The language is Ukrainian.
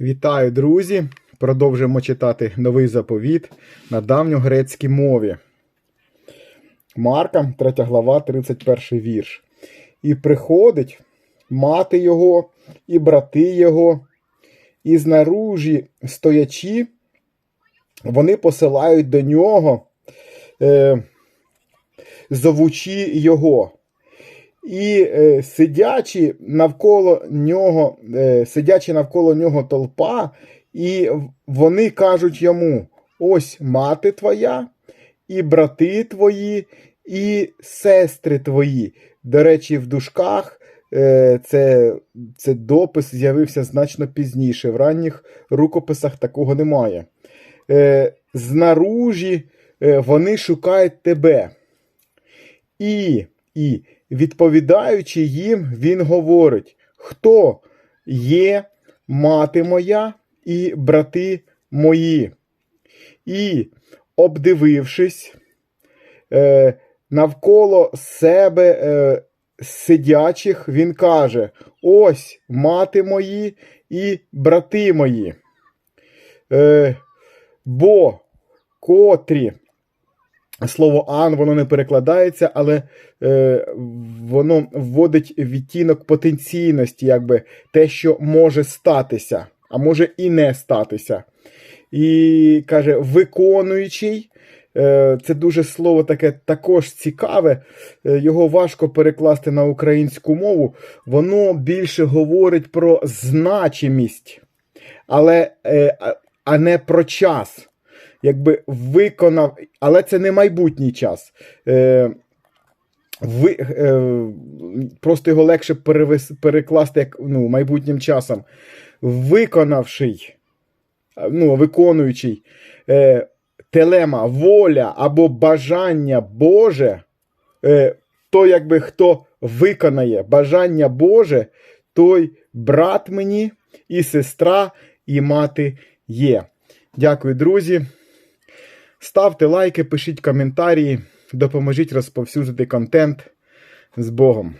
Вітаю, друзі! Продовжуємо читати новий заповіт на давньогрецькій мові. Марка, 3 глава, 31 вірш. І приходить мати його, і брати його, і знаружі стоячи, вони посилають до нього, е, зовучи його. І е, сидячи навколо нього, е, сидячи навколо нього толпа, і вони кажуть йому: ось мати твоя, і брати твої, і сестри твої. До речі, в дужках е, це, це допис з'явився значно пізніше. В ранніх рукописах такого немає. Е, знаружі е, вони шукають тебе. І, і відповідаючи їм, він говорить: Хто є мати моя і брати мої? І, обдивившись е, навколо себе е, сидячих, він каже: Ось мати мої і брати мої. Е, бо котрі Слово ан воно не перекладається, але е, воно вводить відтінок потенційності, якби те, що може статися, а може і не статися. І каже, виконуючий. Е, це дуже слово таке також цікаве, е, його важко перекласти на українську мову. Воно більше говорить про значимість, але, е, а- не про час якби виконав, але це не майбутній час. Е, ви, е, просто його легше перевес, перекласти як ну, майбутнім часом. Виконавший, е, ну, виконуючий е, телема, воля або бажання Боже, е, то якби хто виконає бажання Боже, той брат мені, і сестра, і мати є. Дякую, друзі. Ставте лайки, пишіть коментарі, допоможіть розповсюдити контент з Богом.